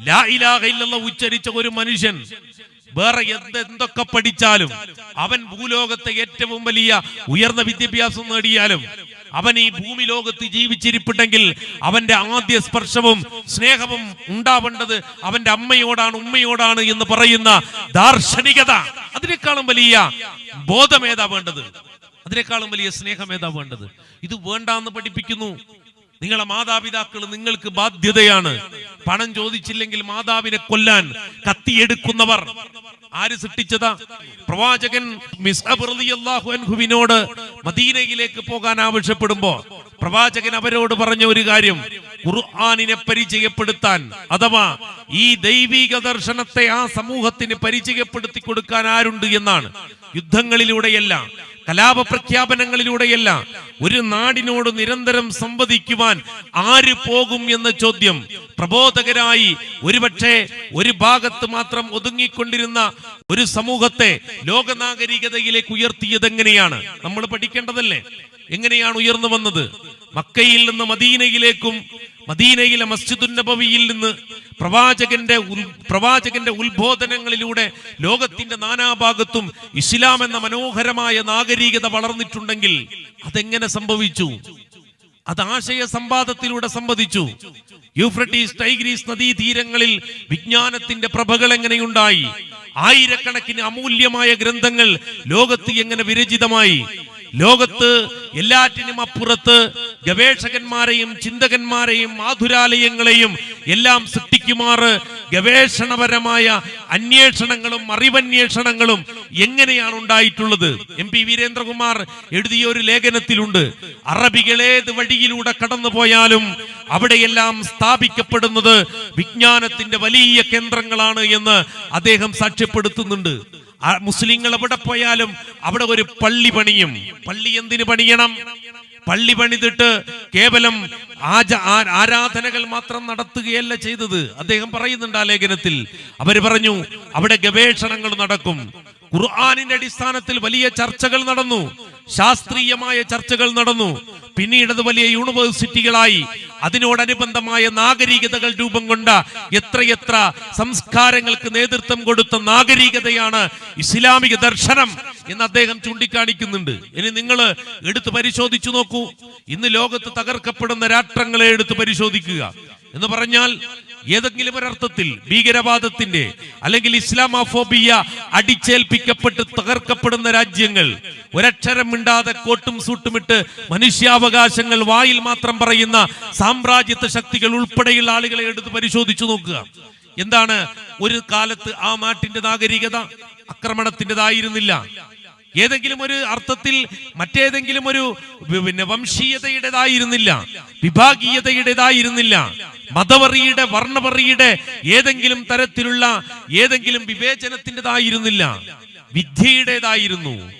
ലാ ഇലാഹ ഉച്ചരിച്ച ഒരു മനുഷ്യൻ വേറെ എന്ത് എന്തൊക്കെ പഠിച്ചാലും അവൻ ഭൂലോകത്തെ ഏറ്റവും വലിയ ഉയർന്ന വിദ്യാഭ്യാസം നേടിയാലും അവൻ ഈ ഭൂമി ലോകത്ത് ജീവിച്ചിരിപ്പുണ്ടെങ്കിൽ അവന്റെ ആദ്യ സ്പർശവും സ്നേഹവും ഉണ്ടാവേണ്ടത് അവന്റെ അമ്മയോടാണ് ഉമ്മയോടാണ് എന്ന് പറയുന്ന ദാർശനികത. അതിനേക്കാളും വലിയ ബോധമേതാ വേണ്ടത്? അതിനേക്കാളും വലിയ സ്നേഹമേതാ വേണ്ടത്? ഇത് വേണ്ടാന്ന് പഠിപ്പിക്കുന്നു. നിങ്ങളെ മാതാപിതാക്കൾ നിങ്ങൾക്ക് ബാധ്യതയാണ്. പണം ചോദിച്ചില്ലെങ്കിൽ മാതാവിനെ കൊല്ലാൻ കത്തിയെടുക്കുന്നവർ. ആര് സൃഷ്ടിച്ചതാ? പ്രവാചകൻ അൻഹുവിനോട് മദീനയിലേക്ക് പോകാൻ ആവശ്യപ്പെടുമ്പോ പ്രവാചകൻ അവരോട് പറഞ്ഞ ഒരു കാര്യം ഖുർആാനിനെ പരിചയപ്പെടുത്താൻ അഥവാ ഈ ദൈവിക ദർശനത്തെ ആ സമൂഹത്തിന് പരിചയപ്പെടുത്തി കൊടുക്കാൻ ആരുണ്ട് എന്നാണ്. യുദ്ധങ്ങളിലൂടെയല്ല കലാപ പ്രഖ്യാപനങ്ങളിലൂടെയല്ല ഒരു നാടിനോട് നിരന്തരം സംവദിക്കുവാൻ ആര് പോകും എന്ന ചോദ്യം പ്രബോധകരായി ഒരുപക്ഷെ ഒരു ഭാഗത്ത് മാത്രം ഒതുങ്ങിക്കൊണ്ടിരുന്ന ഒരു സമൂഹത്തെ ലോകനാഗരികതയിലേക്ക് ഉയർത്തിയത് എങ്ങനെയാണ് നമ്മൾ പഠിക്കേണ്ടതല്ലേ? എങ്ങനെയാണ് ഉയർന്നു വന്നത്? മക്കയിൽ നിന്ന് മദീനയിലേക്കും മദീനയിലെ മസ്ജിദുൻ നബവിയിൽ നിന്ന് പ്രവാചകന്റെ പ്രവാചകന്റെ ഉത്ബോധനങ്ങളിലൂടെ ലോകത്തിന്റെ നാനാഭാഗത്തും ഇസ്ലാം എന്ന മനോഹരമായ നാഗരികത വളർന്നിട്ടുണ്ടെങ്കിൽ അതെങ്ങനെ സംഭവിച്ചു? അത് ആശയ സംവാദത്തിലൂടെ സംവദിച്ചു. യൂഫ്രട്ടീസ് ടൈഗ്രീസ് നദീതീരങ്ങളിൽ വിജ്ഞാനത്തിന്റെ പ്രഭകൾ എങ്ങനെയുണ്ടായി? ആയിരക്കണക്കിന് അമൂല്യമായ ഗ്രന്ഥങ്ങൾ ലോകത്ത് എങ്ങനെ വിരചിതമായി? ലോകത്ത് എല്ലാറ്റിനും അപ്പുറത്ത് ഗവേഷകന്മാരെയും ചിന്തകന്മാരെയും മാധുരാലയങ്ങളെയും എല്ലാം സൃഷ്ടിക്കുമാറ് ഗവേഷണപരമായ അന്വേഷണങ്ങളും അറിവന്വേഷണങ്ങളും എങ്ങനെയാണ് ഉണ്ടായിട്ടുള്ളത്? എം പി വീരേന്ദ്രകുമാർ എഴുതിയ ഒരു ലേഖനത്തിലുണ്ട്. അറബികൾ ഏത് വഴിയിലൂടെ കടന്നു പോയാലും അവിടെയെല്ലാം സ്ഥാപിക്കപ്പെടുന്നത് വിജ്ഞാനത്തിന്റെ വലിയ കേന്ദ്രങ്ങളാണ് എന്ന് അദ്ദേഹം സാക്ഷ്യപ്പെടുത്തുന്നുണ്ട്. മുസ്ലിങ്ങൾ എവിടെ പോയാലും അവിടെ ഒരു പള്ളി പണിയും. പള്ളി എന്തിനു പണിയണം? പള്ളി പണിതിട്ട് കേവലം ആച ആ- ആരാധനകൾ മാത്രം നടത്തുകയല്ല ചെയ്തത്. അദ്ദേഹം പറയുന്നുണ്ട് ആ ലേഖനത്തിൽ. അവർ പറഞ്ഞു അവിടെ ഗവേഷണങ്ങൾ നടക്കും. ഖുർആാനിന്റെ അടിസ്ഥാനത്തിൽ വലിയ ചർച്ചകൾ നടന്നു. ശാസ്ത്രീയമായ ചർച്ചകൾ നടന്നു. പിന്നീട് അത് വലിയ യൂണിവേഴ്സിറ്റികളായി. അതിനോടനുബന്ധമായ നാഗരികതകൾ രൂപം കൊണ്ട എത്രയെത്ര സംസ്കാരങ്ങൾക്ക് നേതൃത്വം കൊടുത്ത നാഗരികതയാണ് ഇസ്ലാമിക ദർശനം എന്ന് അദ്ദേഹം ചൂണ്ടിക്കാണിക്കുന്നുണ്ട്. ഇനി നിങ്ങൾ എടുത്തു പരിശോധിച്ചു നോക്കൂ. ഇന്ന് ലോകത്ത് തകർക്കപ്പെടുന്ന രാഷ്ട്രങ്ങളെ എടുത്ത് പരിശോധിക്കുക. എന്ന് പറഞ്ഞാൽ ഏതെങ്കിലും ഒരർത്ഥത്തിൽ ഭീകരവാദത്തിന്റെ അല്ലെങ്കിൽ ഇസ്ലാമോഫോബിയ അടിച്ചേൽപ്പിക്കപ്പെട്ട് തകർക്കപ്പെടുന്ന രാജ്യങ്ങൾ ഒരക്ഷരം മിണ്ടാതെ കോട്ടും സൂട്ടുമിട്ട് മനുഷ്യാവകാശങ്ങൾ വായിൽ മാത്രം പറയുന്ന സാമ്രാജ്യത്വ ശക്തികൾ ഉൾപ്പെടെയുള്ള ആളുകളെ എടുത്ത് പരിശോധിച്ചു നോക്കുക. എന്താണ്? ഒരു കാലത്ത് ആ നാട്ടിന്റെ നാഗരികത ആക്രമണത്തിന്റെതായിരുന്നില്ല. ഏതെങ്കിലും ഒരു അർത്ഥത്തിൽ മറ്റേതെങ്കിലും ഒരു പിന്നെ വംശീയതയുടേതായിരുന്നില്ല. വിഭാഗീയതയുടേതായിരുന്നില്ല. മതവറിയുടെ വർണവറിയുടെ ഏതെങ്കിലും തരത്തിലുള്ള ഏതെങ്കിലും വിവേചനത്തിന്റെതായിരുന്നില്ല. വിദ്യയുടേതായിരുന്നു.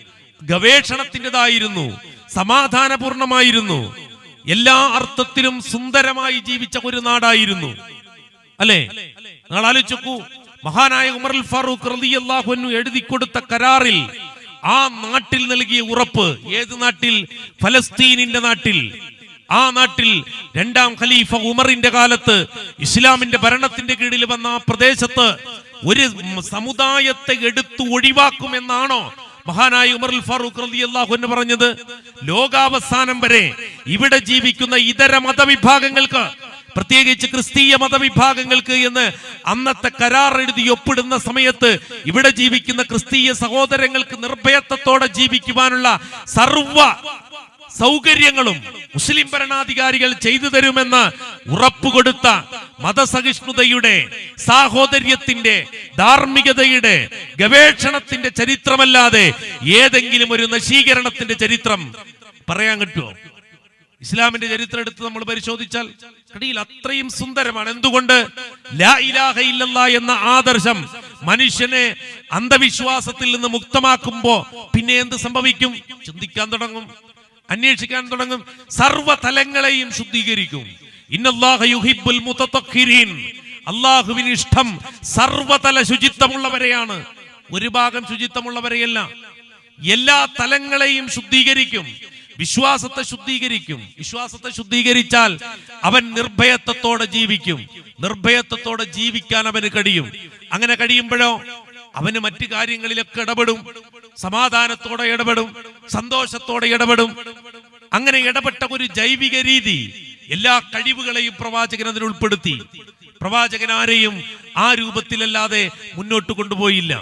ഗവേഷണത്തിന്റെതായിരുന്നു. സമാധാനപൂർണമായിരുന്നു. എല്ലാ അർത്ഥത്തിലും സുന്ദരമായി ജീവിച്ച ഒരു നാടായിരുന്നു. അല്ലേ? നിങ്ങൾ മഹാനായ ഉമർ ഫാറൂഖ് റളിയല്ലാഹു അൻഹു എഴുതി കൊടുത്ത കരാറിൽ ആ നാട്ടിൽ നൽകിയ ഉറപ്പ് ഏത് നാട്ടിൽ? ഫലസ്തീനിന്റെ നാട്ടിൽ. ആ നാട്ടിൽ രണ്ടാം ഖലീഫ ഉമറിന്റെ കാലത്ത് ഇസ്ലാമിന്റെ ഭരണത്തിന്റെ കീഴിൽ വന്ന ആ പ്രദേശത്ത് ഒരു സമുദായത്തെ എടുത്തു ഒഴിവാക്കുമെന്നാണോ മഹാനായ ഉമർ ഫാറൂഖ് റളിയല്ലാഹു അൻഹു പറഞ്ഞത്? ലോകാവസാനം വരെ ഇവിടെ ജീവിക്കുന്ന ഇതര മതവിഭാഗങ്ങൾക്ക് പ്രത്യേകിച്ച് ക്രിസ്തീയ മതവിഭാഗങ്ങൾക്ക് എന്ന് അന്നത്തെ കരാർ എഴുതി ഒപ്പിടുന്ന സമയത്ത് ഇവിടെ ജീവിക്കുന്ന ക്രിസ്തീയ സഹോദരങ്ങൾക്ക് നിർഭയത്വത്തോടെ ജീവിക്കുവാനുള്ള സർവ സൗകര്യങ്ങളും മുസ്ലിം ഭരണാധികാരികൾ ചെയ്തു തരുമെന്ന് ഉറപ്പുകൊടുത്ത മതസഹിഷ്ണുതയുടെ സാഹോദര്യത്തിന്റെ ധാർമ്മികതയുടെ ഗവേഷണത്തിന്റെ ചരിത്രമല്ലാതെ ഏതെങ്കിലും ഒരു നശീകരണത്തിന്റെ ചരിത്രം പറയാൻ കിട്ടുമോ ഇസ്ലാമിന്റെ ചരിത്രം എടുത്ത് നമ്മൾ പരിശോധിച്ചാൽ കടിയിൽ അത്രയും സുന്ദരമാണ്. എന്തുകൊണ്ട്? എന്ന ആദർശം മനുഷ്യനെ അന്ധവിശ്വാസത്തിൽ നിന്ന് മുക്തമാക്കുമ്പോ പിന്നെ എന്ത് സംഭവിക്കും? ചിന്തിക്കാൻ തുടങ്ങും. അന്വേഷിക്കാൻ തുടങ്ങും. സർവതലങ്ങളെയും ശുദ്ധീകരിക്കും. അള്ളാഹുവിന് ഇഷ്ടം സർവതല ശുചിത്വമുള്ളവരെയാണ്. ഒരു ഭാഗം ശുചിത്വമുള്ളവരെയല്ല. എല്ലാ തലങ്ങളെയും ശുദ്ധീകരിക്കും. വിശ്വാസത്തെ ശുദ്ധീകരിക്കും. വിശ്വാസത്തെ ശുദ്ധീകരിച്ചാൽ അവൻ നിർഭയത്വത്തോടെ ജീവിക്കും. നിർഭയത്വത്തോടെ ജീവിക്കാൻ അവന് കഴിയും. അങ്ങനെ കഴിയുമ്പോഴോ അവന് മറ്റു കാര്യങ്ങളിലൊക്കെ ഇടപെടും. സമാധാനത്തോടെ ഇടപെടും സന്തോഷത്തോടെ ഇടപെടും. അങ്ങനെ ഇടപെട്ട ഒരു ജൈവിക രീതി എല്ലാ കഴിവുകളെയും പ്രവാചകൻ അതിൽ ഉൾപ്പെടുത്തി. പ്രവാചകൻ ആരെയും ആ രൂപത്തിലല്ലാതെ മുന്നോട്ട് കൊണ്ടുപോയില്ല.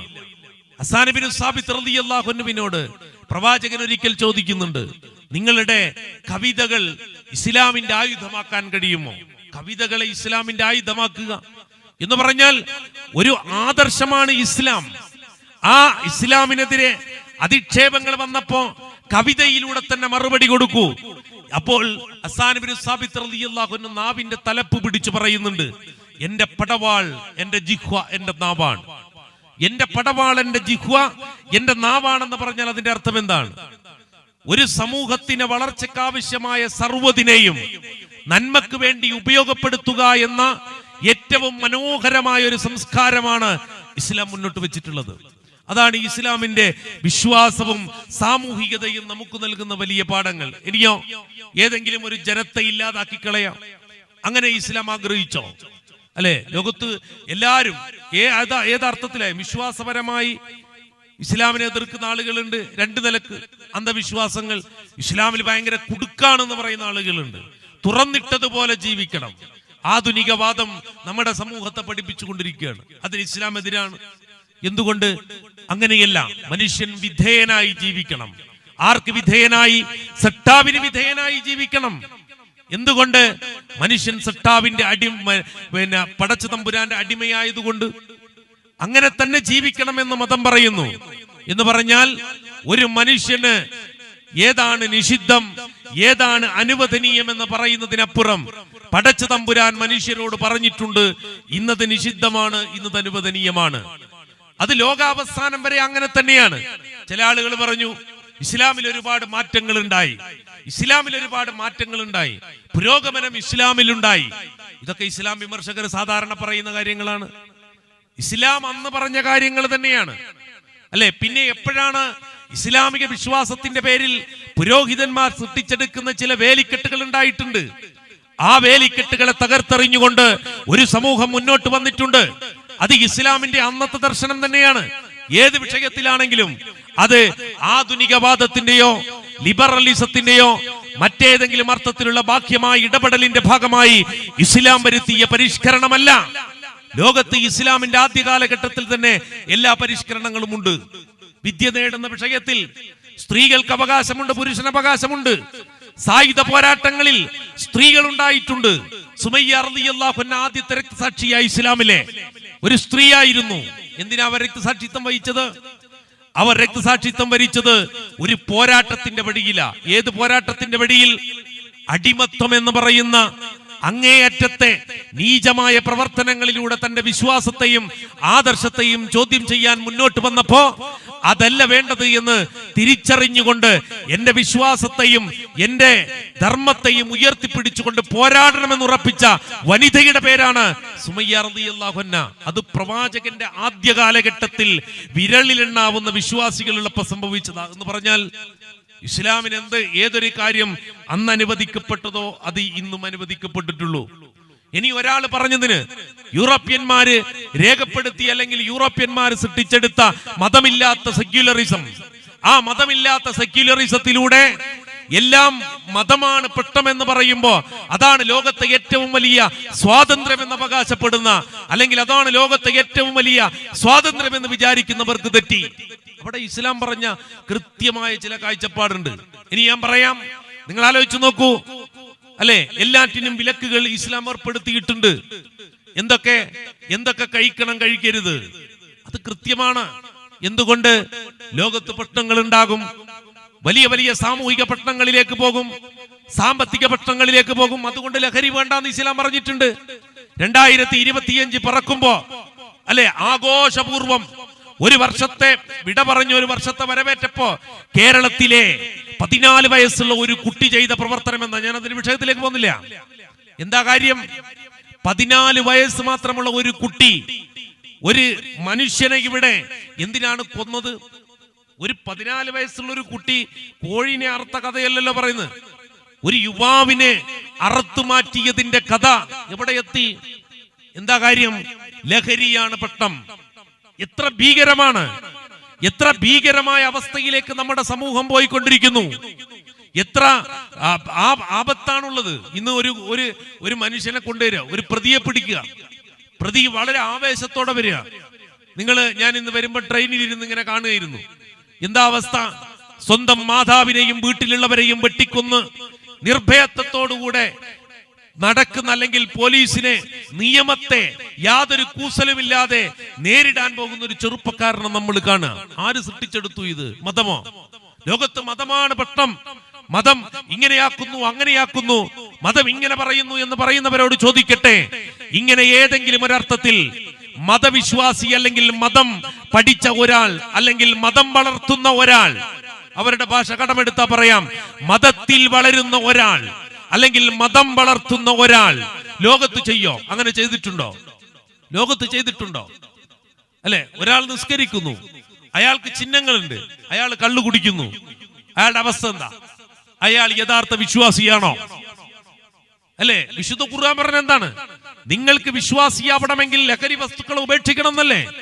അസാനബിനു സാബിത് റളിയല്ലാഹുവിനോട് പ്രവാചകൻ ഒരിക്കൽ ചോദിക്കുന്നുണ്ട് നിങ്ങളുടെ കവിതകൾ ഇസ്ലാമിന്റെ ആയുധമാക്കാൻ കഴിയുമോ? കവിതകളെ ഇസ്ലാമിന്റെ ആയുധമാക്കുക. എന്ന് പറഞ്ഞാൽ ഒരു ആദർശമാണ് ഇസ്ലാം. ആ ഇസ്ലാമിനെതിരെ അധിക്ഷേപങ്ങൾ വന്നപ്പോ കവിതയിലൂടെ തന്നെ മറുപടി കൊടുക്കൂ. അപ്പോൾ നാവിന്റെ തലപ്പ് പിടിച്ചു പറയുന്നുണ്ട് എന്റെ പടവാൾ എന്റെ ജിഹ്വ എന്റെ നാവാണ്. എന്റെ പടവാൾ എന്റെ ജിഹ്വ എന്റെ നാവാണെന്ന് പറഞ്ഞാൽ അതിന്റെ അർത്ഥം എന്താണ്? ഒരു സമൂഹത്തിന് വളർച്ചയ്ക്കാവശ്യമായ സർവതിനെയും നന്മക്ക് വേണ്ടി ഉപയോഗപ്പെടുത്തുക എന്ന ഏറ്റവും മനോഹരമായ ഒരു സംസ്കാരമാണ് ഇസ്ലാം മുന്നോട്ട് വെച്ചിട്ടുള്ളത്. അതാണ് ഇസ്ലാമിന്റെ വിശ്വാസവും സാമൂഹികതയും നമുക്ക് നൽകുന്ന വലിയ പാഠങ്ങൾ. ഇനിയോ? ഏതെങ്കിലും ഒരു ജനത്തെ ഇല്ലാതാക്കി കളയാം. അങ്ങനെ ഇസ്ലാം ആഗ്രഹിച്ചോ? അല്ലെ? ലോകത്ത് എല്ലാവരും ഏതാ ഏതർത്ഥത്തിലെ? വിശ്വാസപരമായി ഇസ്ലാമിനെ എതിർക്കുന്ന ആളുകളുണ്ട്. രണ്ട് നിലയ്ക്ക് അന്ധവിശ്വാസങ്ങൾ. ഇസ്ലാമിൽ ഭയങ്കര കുടുക്കാണെന്ന് പറയുന്ന ആളുകളുണ്ട്. തുറന്നിട്ടതുപോലെ ജീവിക്കണം. ആധുനികവാദം നമ്മുടെ സമൂഹത്തെ പഠിപ്പിച്ചുകൊണ്ടിരിക്കുകയാണ്. അതിന് ഇസ്ലാം എതിരാണ്. എന്തുകൊണ്ട്? അങ്ങനെയല്ല മനുഷ്യൻ വിധേയനായി ജീവിക്കണം. ആർക്ക് വിധേയനായി? സട്ടാവിന് വിധേയനായി ജീവിക്കണം. എന്തുകൊണ്ട്? മനുഷ്യൻ സട്ടാവിന്റെ അടി പിന്നെ പടച്ചു തമ്പുരാന്റെ അടിമയായതുകൊണ്ട്. അങ്ങനെ തന്നെ ജീവിക്കണം എന്ന് മതം പറയുന്നു. എന്ന് പറഞ്ഞാൽ ഒരു മനുഷ്യന് ഏതാണ് നിഷിദ്ധം ഏതാണ് അനുവദനീയം എന്ന് പറയുന്നതിനപ്പുറം പടച്ചു തമ്പുരാൻ മനുഷ്യരോട് പറഞ്ഞിട്ടുണ്ട് ഇന്നത് നിഷിദ്ധമാണ് ഇന്നത് അനുവദനീയമാണ്. അത് ലോകാവസാനം വരെ അങ്ങനെ തന്നെയാണ്. ചില ആളുകൾ പറഞ്ഞു ഇസ്ലാമിൽ ഒരുപാട് മാറ്റങ്ങൾ ഉണ്ടായി. ഇസ്ലാമിൽ ഒരുപാട് മാറ്റങ്ങൾ ഉണ്ടായി. പുരോഗമനം ഇസ്ലാമിലുണ്ടായി ഇതൊക്കെ ഇസ്ലാം വിമർശകർ സാധാരണ പറയുന്ന കാര്യങ്ങളാണ്. ഇസ്ലാം അന്ന് പറഞ്ഞ കാര്യങ്ങൾ തന്നെയാണ്. അല്ലെ? പിന്നെ എപ്പോഴാണ് ഇസ്ലാമിക വിശ്വാസത്തിന്റെ പേരിൽ പുരോഹിതന്മാർ സൃഷ്ടിച്ചെടുക്കുന്ന ചില വേലിക്കെട്ടുകൾ ഉണ്ടായിട്ടുണ്ട്? ആ വേലിക്കെട്ടുകളെ തകർത്തെറിഞ്ഞുകൊണ്ട് ഒരു സമൂഹം മുന്നോട്ട് വന്നിട്ടുണ്ട്. അത് ഇസ്ലാമിന്റെ അന്നത്തെ ദർശനം തന്നെയാണ്. ഏത് വിഷയത്തിലാണെങ്കിലും അത് ആധുനികവാദത്തിന്റെയോ ലിബറലിസത്തിന്റെയോ മറ്റേതെങ്കിലും അർത്ഥത്തിലുള്ള ബാഹ്യമായ ഇടപെടലിന്റെ ഭാഗമായി ഇസ്ലാം വരുത്തിയ പരിഷ്കരണമല്ല. ലോകത്ത് ഇസ്ലാമിന്റെ ആദ്യ കാലഘട്ടത്തിൽ തന്നെ എല്ലാ പരിഷ്കരണങ്ങളും ഉണ്ട് വിദ്യ നേടുന്ന വിഷയത്തിൽ സ്ത്രീകൾക്ക് അവകാശമുണ്ട് പുരുഷന് അവകാശമുണ്ട്. സായുധ പോരാട്ടങ്ങളിൽ സ്ത്രീകൾ ഉണ്ടായിട്ടുണ്ട് സുമയ്യ ആദ്യത്തെ രക്തസാക്ഷിയായി ഇസ്ലാമിലെ. ഒരു സ്ത്രീയായിരുന്നു. എന്തിനാ അവർ രക്തസാക്ഷിത്വം വഹിച്ചത്? അവർ രക്തസാക്ഷിത്വം വരിച്ചത് ഒരു പോരാട്ടത്തിന്റെ വഴിയില. ഏത് പോരാട്ടത്തിന്റെ വഴിയിൽ? അടിമത്വം എന്ന് പറയുന്ന അങ്ങേയറ്റത്തെ നീചമായ പ്രവർത്തനങ്ങളിലൂടെ തന്റെ വിശ്വാസത്തെയും ആദർശത്തെയും ചോദ്യം ചെയ്യാൻ മുന്നോട്ട് വന്നപ്പോ അതല്ല വേണ്ടത് എന്ന് തിരിച്ചറിഞ്ഞുകൊണ്ട് എന്റെ വിശ്വാസത്തെയും എന്റെ ധർമ്മത്തെയും ഉയർത്തിപ്പിടിച്ചുകൊണ്ട് പോരാടണമെന്ന് ഉറപ്പിച്ച വനിതയുടെ പേരാണ് സുമയ്യ അത് പ്രവാചകന്റെ ആദ്യ കാലഘട്ടത്തിൽ വിരളിലെണ്ണാവുന്ന വിശ്വാസികളുള്ളപ്പോ സംഭവിച്ചതാ. എന്ന് പറഞ്ഞാൽ ഇസ്ലാമിന് എന്ത് ഏതൊരു കാര്യം അന്ന് അനുവദിക്കപ്പെട്ടതോ അത് ഇന്നും അനുവദിക്കപ്പെട്ടിട്ടുള്ളൂ. ഇനി ഒരാൾ പറഞ്ഞതിന് യൂറോപ്യന്മാര് രേഖപ്പെടുത്തി അല്ലെങ്കിൽ യൂറോപ്യന്മാർ സൃഷ്ടിച്ചെടുത്ത മതമില്ലാത്ത സെക്യുലറിസം ആ മതമില്ലാത്ത സെക്യുലറിസത്തിലൂടെ എല്ലാം മതമാണ് പെട്ടമെന്ന് പറയുമ്പോ അതാണ് ലോകത്തെ ഏറ്റവും വലിയ സ്വാതന്ത്ര്യമെന്ന് അവകാശപ്പെടുന്ന അല്ലെങ്കിൽ അതാണ് ലോകത്തെ ഏറ്റവും വലിയ സ്വാതന്ത്ര്യമെന്ന് വിചാരിക്കുന്നവർക്ക് തെറ്റി. അവിടെ ഇസ്ലാം പറഞ്ഞ കൃത്യമായ ചില കാഴ്ചപ്പാടുണ്ട്. ഇനി ഞാൻ പറയാം. നിങ്ങൾ ആലോചിച്ചു നോക്കൂ. അല്ലെ? എല്ലാറ്റിനും വിലക്കുകൾ ഇസ്ലാം ഏർപ്പെടുത്തിയിട്ടുണ്ട്. എന്തൊക്കെ? എന്തൊക്കെ കഴിക്കണം കഴിക്കരുത്? അത് കൃത്യമാണ്. എന്തുകൊണ്ട്? ലോകത്ത് പ്രശ്നങ്ങൾ ഉണ്ടാകും. വലിയ വലിയ സാമൂഹിക പ്രശ്നങ്ങളിലേക്ക് പോകും. സാമ്പത്തിക പ്രശ്നങ്ങളിലേക്ക് പോകും. അതുകൊണ്ട് ലഹരി വേണ്ടാന്ന് ഇസ്ലാം പറഞ്ഞിട്ടുണ്ട്. രണ്ടായിരത്തി ഇരുപത്തിയഞ്ച് പറക്കുമ്പോ അല്ലെ? ആഘോഷപൂർവം ഒരു വർഷത്തെ വിട പറഞ്ഞ ഒരു വർഷത്തെ വരവേറ്റപ്പോ കേരളത്തിലെ പതിനാല് വയസ്സുള്ള ഒരു കുട്ടി ചെയ്ത പ്രവർത്തനം എന്നാ ഞാൻ അതിന് വിഷയത്തിലേക്ക് പോകുന്നില്ല. എന്താ കാര്യം? പതിനാല് വയസ്സ് മാത്രമുള്ള ഒരു കുട്ടി ഒരു മനുഷ്യനെ ഇവിടെ എന്തിനാണ് കൊന്നത്? ഒരു പതിനാല് വയസ്സുള്ള ഒരു കുട്ടി കോഴിനെ അറുത്ത കഥയല്ലല്ലോ പറയുന്നത്. ഒരു യുവാവിനെ അറുത്തു മാറ്റിയതിന്റെ കഥ എവിടെ എത്തി? എന്താ കാര്യം? ലഹരിയാണ് പട്ടം. എത്ര ഭീകരമാണ് എത്ര ഭീകരമായ അവസ്ഥയിലേക്ക് നമ്മുടെ സമൂഹം പോയിക്കൊണ്ടിരിക്കുന്നു. എത്ര ആപത്താണുള്ളത്. ഇന്ന് ഒരു ഒരു ഒരു മനുഷ്യനെ കൊണ്ടുവരിക ഒരു പ്രതിയെ പിടിക്കുക. പ്രതി വളരെ ആവേശത്തോടെ വരിക. നിങ്ങൾ ഞാൻ ഇന്ന് വരുമ്പോൾ ട്രെയിനിൽ ഇരുന്ന് ഇങ്ങനെ കാണുകയായിരുന്നു. എന്താ അവസ്ഥ? സ്വന്തം മാതാവിനെയും വീട്ടിലുള്ളവരെയും വെട്ടിക്കൊന്ന് നിർഭയത്വത്തോടുകൂടെ നടക്കുന്ന അല്ലെങ്കിൽ പോലീസിനെ നിയമത്തെ യാതൊരു കൂസലുമില്ലാതെ നേരിടാൻ പോകുന്ന ഒരു ചെറുപ്പക്കാരനെ നമ്മൾ കാണുക. ആര് സൃഷ്ടിച്ചെടുത്തു ഇത്? മതമോ? ലോകത്ത് മതമാണ് പട്ടം. മതം ഇങ്ങനെയാക്കുന്നു അങ്ങനെയാക്കുന്നു. മതം ഇങ്ങനെ പറയുന്നു എന്ന് പറയുന്നവരോട് ചോദിക്കട്ടെ. ഇങ്ങനെ ഏതെങ്കിലും ഒരർത്ഥത്തിൽ മതവിശ്വാസി അല്ലെങ്കിൽ മതം പഠിച്ച ഒരാൾ അല്ലെങ്കിൽ മതം വളർത്തുന്ന ഒരാൾ അവരുടെ ഭാഷ കടമെടുത്താ പറയാം. മതത്തിൽ വളരുന്ന ഒരാൾ അല്ലെങ്കിൽ മതം വളർത്തുന്ന ഒരാൾ ലോകത്ത് ചെയ്യോ? അങ്ങനെ ചെയ്തിട്ടുണ്ടോ? ലോകത്ത് ചെയ്തിട്ടുണ്ടോ? അല്ലെ? ഒരാൾ നിസ്കരിക്കുന്നു. അയാൾക്ക് ചിഹ്നങ്ങളുണ്ട്. അയാൾ കള്ളു കുടിക്കുന്നു. അയാളുടെ അവസ്ഥ എന്താ? അയാൾ യഥാർത്ഥ വിശ്വാസിയാണോ? അല്ലെ? വിശുദ്ധ ഖുർആൻ പറഞ്ഞ എന്താണ്? നിങ്ങൾക്ക് വിശ്വാസിയാവണമെങ്കിൽ ലഹരി വസ്തുക്കൾ ഉപേക്ഷിക്കണം എന്നല്ലേ?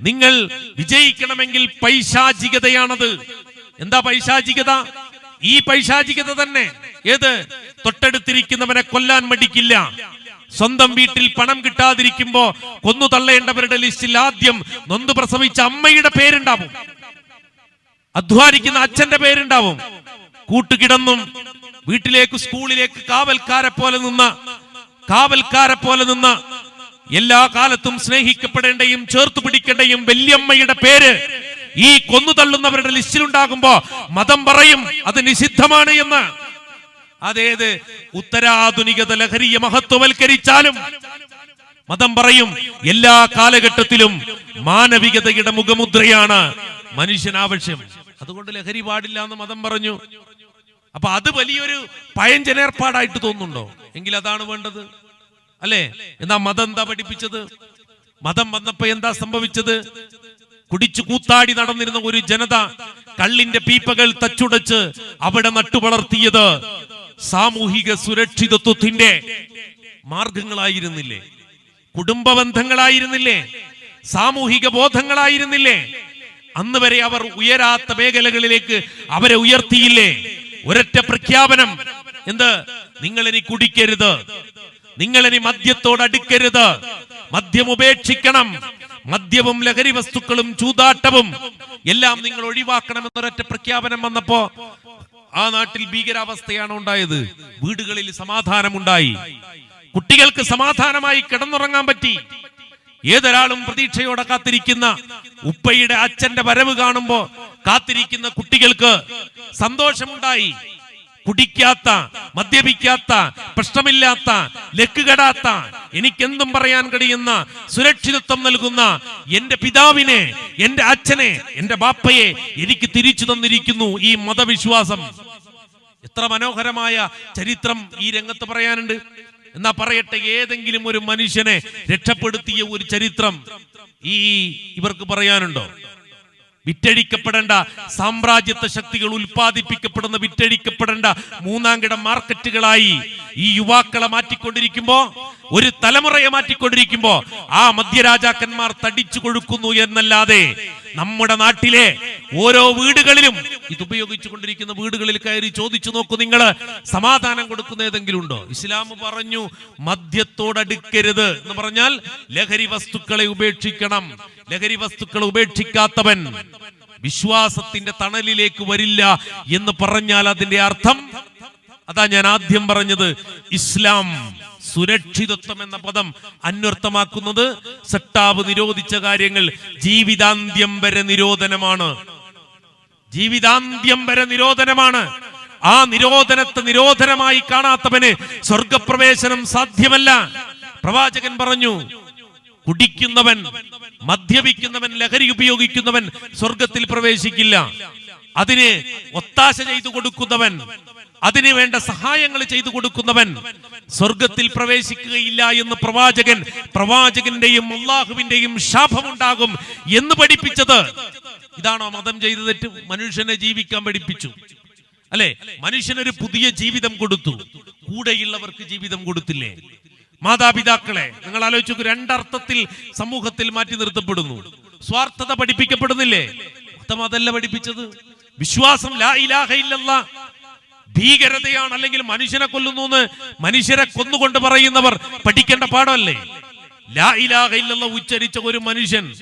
നിങ്ങൾ വിജയിക്കണമെങ്കിൽ പൈശാചികതയാണത്. എന്താ പൈശാചികത? ഈ പൈശാചികത തന്നെ. ഏത്? തൊട്ടടുത്തിരിക്കുന്നവനെ കൊല്ലാൻ മടിക്കില്ല. സ്വന്തം വീട്ടിൽ പണം കിട്ടാതിരിക്കുമ്പോ കൊന്നു തള്ളേണ്ടവരുടെ ലിസ്റ്റിൽ ആദ്യം നൊന്ത് പ്രസവിച്ച അമ്മയുടെ പേരുണ്ടാവും. അധ്വാനിക്കുന്ന അച്ഛന്റെ പേരുണ്ടാവും. കൂട്ടുകിടന്നും വീട്ടിലേക്ക് സ്കൂളിലേക്ക് കാവൽക്കാരെ പോലെ നിന്ന് കാവൽക്കാരെ പോലെ നിന്ന് എല്ലാ കാലത്തും സ്നേഹിക്കപ്പെടേണ്ടയും ചേർത്ത് പിടിക്കേണ്ടയും വല്യമ്മയുടെ പേര് ഈ കൊന്നു തള്ളുന്നവരുടെ ലിസ്റ്റിലുണ്ടാകുമ്പോ മതം പറയും അത് നിഷിദ്ധമാണ് എന്ന്. അതേത്? ഉത്തരാധുനികത ലഹരിയെ മഹത്വവൽക്കരിച്ചാലും. മതം പറയും എല്ലാ കാലഘട്ടത്തിലും മാനവികതയുടെ മുഖമുദ്രയാണ് മനുഷ്യൻ ആവശ്യം അതുകൊണ്ട് ലഹരി പാടില്ല എന്ന് മതം പറഞ്ഞു. അപ്പൊ അത് വലിയൊരു പയഞ്ചനേർപ്പാടായിട്ട് തോന്നുന്നുണ്ടോ? എങ്കിൽ അതാണ് വേണ്ടത്. അല്ലേ? എന്നാ മതം എന്താ പഠിപ്പിച്ചത്? മതം വന്നപ്പോ എന്താ സംഭവിച്ചത്? കുടിച്ചു കൂത്താടി നടന്നിരുന്ന ഒരു ജനത കള്ളിന്റെ പീപ്പകൾ തച്ചുടച്ച് അവിടെ നട്ടുവളർത്തിയത് സാമൂഹിക സുരക്ഷിതത്വത്തിന്റെ മാർഗങ്ങളായിരുന്നില്ലേ? കുടുംബ ബന്ധങ്ങളായിരുന്നില്ലേ സാമൂഹിക ബോധങ്ങളായിരുന്നില്ലേ? അന്ന് വരെ അവർ ഉയരാത്ത മേഖലകളിലേക്ക് അവരെ ഉയർത്തിയില്ലേ? ഒരൊറ്റ പ്രഖ്യാപനം. എന്ത്? നിങ്ങളിനി കുടിക്കരുത്. നിങ്ങളിനി മദ്യത്തോട് അടുക്കരുത് മദ്യം ഉപേക്ഷിക്കണം. മദ്യവും ലഹരി വസ്തുക്കളും ചൂതാട്ടവും എല്ലാം നിങ്ങൾ ഒഴിവാക്കണം എന്നൊരൊറ്റ പ്രഖ്യാപനം വന്നപ്പോ ആ നാട്ടിൽ ഭീകരാവസ്ഥയാണ് ഉണ്ടായത്. വീടുകളിൽ സമാധാനമുണ്ടായി. കുട്ടികൾക്ക് സമാധാനമായി കിടന്നുറങ്ങാൻ പറ്റി. ഏതൊരാളും പ്രതീക്ഷയോടെ കാത്തിരിക്കുന്ന ഉപ്പയുടെ അച്ഛന്റെ വരവ് കാണുമ്പോ കാത്തിരിക്കുന്ന കുട്ടികൾക്ക് സന്തോഷമുണ്ടായി. കുടിക്കാത്ത മദ്യപിക്കാത്ത പ്രശ്നമില്ലാത്ത ലക്കുകടാത്ത എനിക്കെന്തും പറയാൻ കഴിയുന്ന സുരക്ഷിതത്വം നൽകുന്ന എന്റെ പിതാവിനെ എന്റെ അച്ഛനെ എന്റെ ബാപ്പയെ എനിക്ക് തിരിച്ചു തന്നിരിക്കുന്നു ഈ മതവിശ്വാസം. എത്ര മനോഹരമായ ചരിത്രം ഈ രംഗത്ത് പറയാനുണ്ട്. എന്നാ പറയട്ടെ ഏതെങ്കിലും ഒരു മനുഷ്യനെ രക്ഷപ്പെടുത്തിയ ഒരു ചരിത്രം ഈ ഇവർക്ക് പറയാനുണ്ടോ? വിറ്റഴിക്കപ്പെടേണ്ട. സാമ്രാജ്യത്വ ശക്തികൾ ഉൽപ്പാദിപ്പിക്കപ്പെടുന്ന വിറ്റഴിക്കപ്പെടേണ്ട മൂന്നാംകിട മാർക്കറ്റുകളായി ഈ യുവാക്കളെ മാറ്റിക്കൊണ്ടിരിക്കുമ്പോ ഒരു തലമുറയെ മാറ്റിക്കൊണ്ടിരിക്കുമ്പോ ആ മധ്യരാജാക്കന്മാർ തടിച്ചു കൊടുക്കുന്നു എന്നല്ലാതെ നമ്മുടെ നാട്ടിലെ ഓരോ വീടുകളിലും ഇത് ഉപയോഗിച്ചു കൊണ്ടിരിക്കുന്ന വീടുകളിൽ കയറി ചോദിച്ചു നോക്കൂ നിങ്ങൾ സമാധാനം കൊടുക്കുന്ന ഏതെങ്കിലും ഉണ്ടോ? ഇസ്ലാം പറഞ്ഞു മദ്യത്തോടടുക്കരുത് എന്ന് പറഞ്ഞാൽ ലഹരി വസ്തുക്കളെ ഉപേക്ഷിക്കണം. ലഹരി വസ്തുക്കൾ ഉപേക്ഷിക്കാത്തവൻ വിശ്വാസത്തിന്റെ തണലിലേക്ക് വരില്ല എന്ന് പറഞ്ഞാൽ അതിന്റെ അർത്ഥം? അതാ ഞാൻ ആദ്യം പറഞ്ഞത് ഇസ്ലാം സുരക്ഷിതത്വം എന്ന പദം അന്വർത്ഥമാക്കുന്നത് സട്ടാവ് നിരോധിച്ച കാര്യങ്ങൾ ജീവിതാന്ത്യം വരെ നിരോധനമാണ്. ജീവിതാന്ത്യം വരെ നിരോധനമാണ്. ആ നിരോധനത്തെ നിരോധനമായി കാണാത്തവന് സ്വർഗപ്രവേശനം സാധ്യമല്ല. പ്രവാചകൻ പറഞ്ഞു കുടിക്കുന്നവൻ മദ്യപിക്കുന്നവൻ ലഹരി ഉപയോഗിക്കുന്നവൻ സ്വർഗത്തിൽ പ്രവേശിക്കില്ല. അതിന് ഒത്താശ ചെയ്തു കൊടുക്കുന്നവൻ അതിനു വേണ്ട സഹായങ്ങൾ ചെയ്തു കൊടുക്കുന്നവൻ സ്വർഗത്തിൽ പ്രവേശിക്കുകയില്ല എന്ന് പ്രവാചകൻ പ്രവാചകന്റെയും അള്ളാഹുവിന്റെയും ശാപമുണ്ടാകും എന്ന് പഠിപ്പിച്ചത്. ഇതാണോ മതം ചെയ്ത് തെറ്റ്? മനുഷ്യനെ ജീവിക്കാൻ പഠിപ്പിച്ചു. അല്ലെ? മനുഷ്യനൊരു പുതിയ ജീവിതം കൊടുത്തു. കൂടെയുള്ളവർക്ക് ജീവിതം കൊടുത്തില്ലേ? മാതാപിതാക്കളെ നിങ്ങൾ ആലോചിച്ചു രണ്ടർത്ഥത്തിൽ സമൂഹത്തിൽ മാറ്റി നിർത്തപ്പെടുന്നു. സ്വാർത്ഥത പഠിപ്പിക്കപ്പെടുന്നില്ലേ? മതം അതല്ല പഠിപ്പിച്ചത്. വിശ്വാസം ലാ ഇലാഹ ഭീകരതയാണ് അല്ലെങ്കിൽ മനുഷ്യനെ കൊല്ലുന്നു എന്ന് മനുഷ്യരെ കൊന്നുകൊണ്ട് പറയുന്നവർ പഠിക്കേണ്ട പാഠമല്ലേ? ലാ ഇലാഹ ഇല്ലല്ലാ ഉച്ചരിച്ച ഒരു മനുഷ്യൻ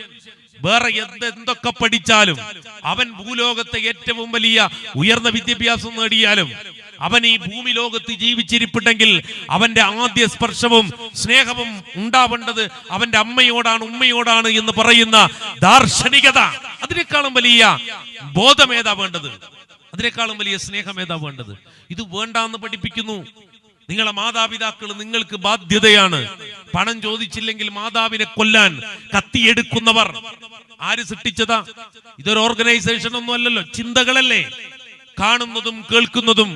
വേറെ എന്ത് എന്തൊക്കെ പഠിച്ചാലും അവൻ ഭൂലോകത്തെ ഏറ്റവും വലിയ ഉയർന്ന വിദ്യാഭ്യാസം നേടിയാലും അവൻ ഈ ഭൂമി ലോകത്ത് ജീവിച്ചിരിപ്പുണ്ടെങ്കിൽ അവന്റെ ആദ്യ സ്പർശവും സ്നേഹവും ഉണ്ടാവേണ്ടത് അവന്റെ അമ്മയോടാണ് ഉമ്മയോടാണ് എന്ന് പറയുന്ന ദാർശനികത. അതിനേക്കാളും വലിയ ബോധമേതാ വേണ്ടത്? അതിനേക്കാളും വലിയ സ്നേഹം ഏതാ വേണ്ടത്? ഇത് വേണ്ടാന്ന് പഠിപ്പിക്കുന്നു. നിങ്ങളെ മാതാപിതാക്കൾ നിങ്ങൾക്ക് ബാധ്യതയാണ്. പണം ചോദിച്ചില്ലെങ്കിൽ മാതാവിനെ കൊല്ലാൻ കത്തിയെടുക്കുന്നവർ. ആര് സൃഷ്ടിച്ചതാ? ഇതൊരു ഓർഗനൈസേഷൻ ഒന്നും അല്ലല്ലോ ചിന്തകളല്ലേ? കാണുന്നതും കേൾക്കുന്നതും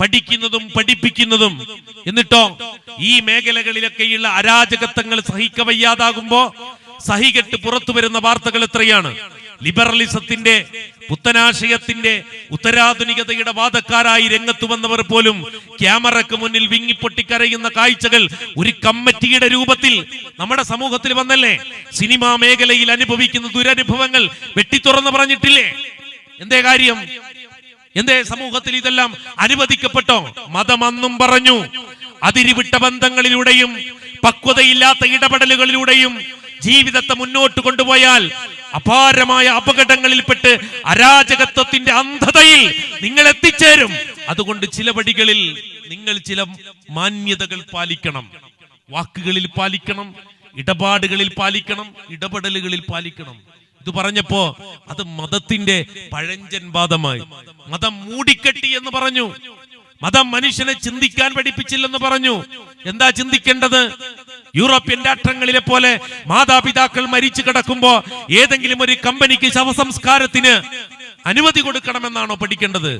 പഠിക്കുന്നതും പഠിപ്പിക്കുന്നതും. എന്നിട്ടോ ഈ മേഖലകളിലൊക്കെയുള്ള അരാജകത്വങ്ങൾ സഹിക്കവയ്യാതാകുമ്പോ സഹികെട്ട് പുറത്തു വരുന്ന വാർത്തകൾ എത്രയാണ്? ലിബറലിസത്തിന്റെ പുത്തനാശയത്തിന്റെ ഉത്തരാധുനികതയുടെ വാദക്കാരായി രംഗത്ത് വന്നവർ പോലും ക്യാമറക്ക് മുന്നിൽ വിങ്ങിപ്പൊട്ടിക്കരയുന്ന കാഴ്ചകൾ ഒരു കമ്മിറ്റിയുടെ രൂപത്തിൽ നമ്മുടെ സമൂഹത്തിൽ വന്നല്ലേ? സിനിമാ മേഖലയിൽ അനുഭവിക്കുന്ന ദുരനുഭവങ്ങൾ വെട്ടിത്തുറന്ന് പറഞ്ഞിട്ടില്ലേ? എന്തേ കാര്യം? എന്തേ സമൂഹത്തിൽ ഇതെല്ലാം അനുവദിക്കപ്പെട്ടോ? മതമെന്നും പറഞ്ഞു. അതിരിവിട്ട ബന്ധങ്ങളിലൂടെയും പക്വതയില്ലാത്ത ഇടപെടലുകളിലൂടെയും ജീവിതത്തെ മുന്നോട്ട് കൊണ്ടുപോയാൽ അപാരമായ അപകടങ്ങളിൽപ്പെട്ട് അരാജകത്വത്തിന്റെ അന്ധതയിൽ നിങ്ങൾ എത്തിച്ചേരും. അതുകൊണ്ട് ചില വടികളിൽ നിങ്ങൾ ചില മാന്യതകൾ പാലിക്കണം. വാക്കുകളിൽ പാലിക്കണം ഇടപാടുകളിൽ പാലിക്കണം ഇടപെടലുകളിൽ പാലിക്കണം. ഇത് പറഞ്ഞപ്പോ അത് മതത്തിന്റെ പഴഞ്ചൻ വാദമായി. മതം മൂടിക്കെട്ടി എന്ന് പറഞ്ഞു. മതം മനുഷ്യനെ ചിന്തിക്കാൻ പഠിപ്പിച്ചില്ലെന്ന് പറഞ്ഞു. എന്താ ചിന്തിക്കേണ്ടത്? യൂറോപ്യൻ രാഷ്ട്രങ്ങളിലെ പോലെ മാതാപിതാക്കൾ മരിച്ചു കിടക്കുമ്പോ ഏതെങ്കിലും ഒരു കമ്പനിക്ക് ശവസംസ്കാരത്തിന് അനുമതി കൊടുക്കണമെന്നാണോ പഠിക്കേണ്ടത്?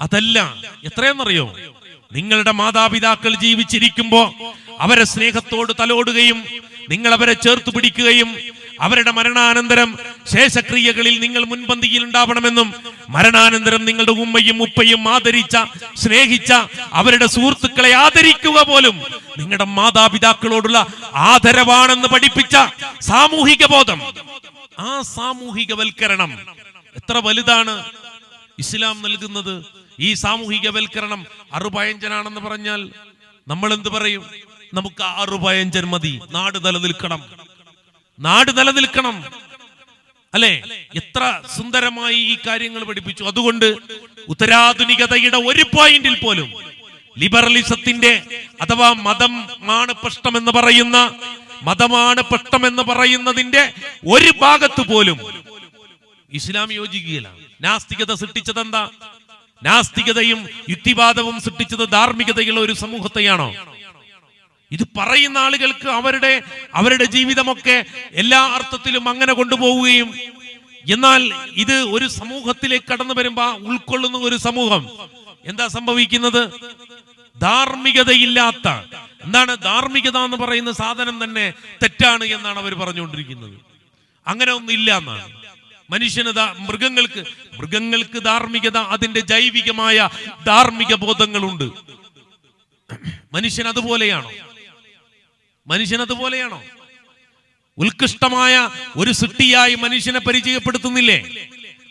അതല്ല. എത്രയെന്നറിയോ നിങ്ങളുടെ മാതാപിതാക്കൾ ജീവിച്ചിരിക്കുമ്പോ അവരെ സ്നേഹത്തോട് തലോടുകയും നിങ്ങൾ അവരെ ചേർത്ത് പിടിക്കുകയും അവരുടെ മരണാനന്തരം ശേഷക്രിയകളിൽ നിങ്ങൾ മുൻപന്തിയിൽ ഉണ്ടാവണമെന്നും മരണാനന്തരം നിങ്ങളുടെ ഉമ്മയും ഉപ്പയും ആദരിച്ച സ്നേഹിച്ച അവരുടെ സുഹൃത്തുക്കളെ ആദരിക്കുക പോലും നിങ്ങളുടെ മാതാപിതാക്കളോടുള്ള ആദരവാണെന്ന് പഠിപ്പിച്ച സാമൂഹിക ബോധം. ആ സാമൂഹികവൽക്കരണം എത്ര വലുതാണ് ഇസ്ലാം നൽകുന്നത്. ഈ സാമൂഹികവൽക്കരണം അറുപയഞ്ചനാണെന്ന് പറഞ്ഞാൽ നമ്മൾ എന്ത് പറയും? നമുക്ക് അറുപയഞ്ചൻ മതി. നാട് നിലനിൽക്കണം നാട് നിലനിൽക്കണം. അല്ലെ? എത്ര സുന്ദരമായി ഈ കാര്യങ്ങൾ പഠിപ്പിച്ചു. അതുകൊണ്ട് ഉത്തരാധുനികതയുടെ ഒരു പോയിന്റിൽ പോലും ലിബറലിസത്തിന്റെ അഥവാ മതം ആണ് എന്ന് പറയുന്ന മതമാണ് പ്രശ്നമെന്ന് പറയുന്നതിന്റെ ഒരു ഭാഗത്ത് പോലും ഇസ്ലാം യോജിക്കുകയില്ല. നാസ്തികത സൃഷ്ടിച്ചത് എന്താ നാസ്തികതയും യുക്തിവാദവും സൃഷ്ടിച്ചത് ധാർമ്മികതയുള്ള ഒരു സമൂഹത്തെയാണോ? ഇത് പറയുന്ന ആളുകൾക്ക് അവരുടെ അവരുടെ ജീവിതമൊക്കെ എല്ലാ അർത്ഥത്തിലും അങ്ങനെ കൊണ്ടുപോവുകയും എന്നാൽ ഇത് ഒരു സമൂഹത്തിലേക്ക് കടന്നു വരുമ്പോ ഉൾക്കൊള്ളുന്ന ഒരു സമൂഹം. എന്താ സംഭവിക്കുന്നത്? ധാർമ്മികതയില്ലാത്ത എന്താണ് ധാർമ്മികത എന്ന് പറയുന്ന സാധനം തന്നെ തെറ്റാണ് എന്നാണ് അവർ പറഞ്ഞുകൊണ്ടിരിക്കുന്നത്. അങ്ങനെ ഒന്നില്ല എന്നാണ്. മനുഷ്യന് മൃഗങ്ങൾക്ക് മൃഗങ്ങൾക്ക് ധാർമ്മികത അതിന്റെ ജൈവികമായ ധാർമ്മിക ബോധങ്ങളുണ്ട്. മനുഷ്യൻ അതുപോലെയാണോ? മനുഷ്യൻ അതുപോലെയാണോ ഉത്കൃഷ്ടമായ ഒരു സൃഷ്ടിയായി മനുഷ്യനെ പരിചയപ്പെടുത്തുന്നില്ലേ?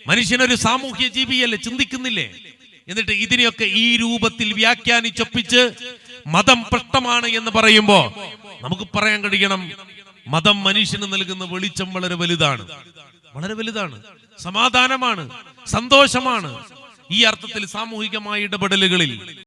മനുഷ്യനൊരു സാമൂഹ്യ ജീവിയല്ലേ ചിന്തിക്കുന്നില്ലേ? എന്നിട്ട് ഇതിനെയൊക്കെ ഈ രൂപത്തിൽ വ്യാഖ്യാനിച്ചൊപ്പിച്ച് മതം പ്രശ്നമാണ് എന്ന് പറയുമ്പോ നമുക്ക് പറയാൻ കഴിയണം മതം മനുഷ്യന് നൽകുന്ന വെളിച്ചം വളരെ വലുതാണ്. വളരെ വലുതാണ്. സമാധാനമാണ്. സന്തോഷമാണ്. ഈ അർത്ഥത്തിൽ സാമൂഹികമായ ഇടപെടലുകളിൽ